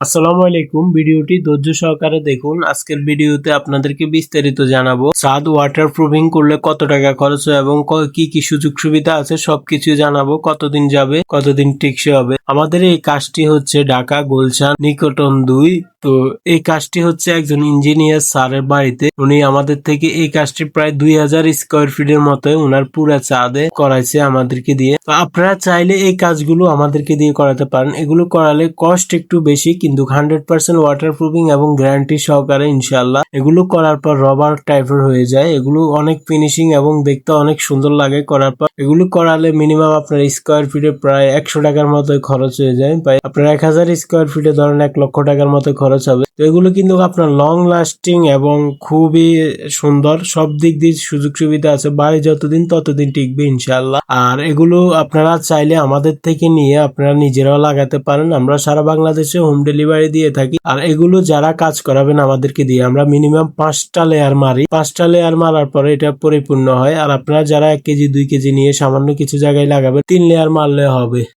আসসালামু আলাইকুম। ভিডিওটি ধৈর্য সহকারে দেখুন। আজকের ভিডিওতে আপনাদেরকে বিস্তারিত জানাব। ছাদ ওয়াটার প্রুফিং করলে কত টাকা খরচ হয় এবং কি কি সুযোগ সুবিধা আছে সবকিছু জানাব। কতদিন যাবে, কতদিন টিকসে হবে। আমাদের এই কাজটি হচ্ছে ঢাকা গোলশান নিকটন দুই তো এই কাজটি হচ্ছে একজন ইঞ্জিনিয়ার স্যারের বাড়িতে। উনি আমাদের থেকে এই কাজটি প্রায় দুই হাজার স্কোয়ার ফিটের মতো উনার পুরা চাঁদে করাইছে আমাদেরকে দিয়ে। তো আপনারা চাইলে এই কাজগুলো আমাদেরকে দিয়ে করাতে পারেন। এগুলো করালে কস্ট একটু বেশি, কিন্তু হান্ড্রেড পার্সেন্ট ওয়াটার প্রুফিং এবং গ্যারান্টি সহকারে ইনশাল্লাহ এগুলো করার পর রবার টাইপের হয়ে যায়। এগুলো অনেক ফিনিশিং এবং দেখতে অনেক সুন্দর লাগে করার পর। এগুলো করালে মিনিমাম আপনার স্কোয়ার ফিটে প্রায় একশো টাকার মতো খরচ হয়ে যায়। প্রায় আপনার এক হাজার স্কোয়ার ফিটে ধরেন এক লক্ষ টাকার মতো খরচ হবে। তো এগুলো কিন্তু আপনার লং লাস্টিং এবং খুবই সুন্দর। সব দিক দিয়ে সুযোগ সুবিধা আছে। বাড়ি যতদিন ততদিন টিকবে ইনশাল্লাহ আর এগুলো আপনারা চাইলে আমাদের থেকে নিয়ে আপনারা নিজেরাও লাগাতে পারেন। আমরা সারা বাংলাদেশে হোম ডেলিভারি দিয়ে থাকি। আর এগুলো যারা কাজ করাবেন আমাদেরকে দিয়ে আমরা মিনিমাম পাঁচটা লেয়ার মারি। পাঁচটা লেয়ার মারার পরে এটা পরিপূর্ণ হয়। আর আপনারা যারা এক কেজি, দুই কেজি নিয়ে সামান্য কিছু জায়গায় লাগাবেন, তিন লেয়ার মারলে হবে।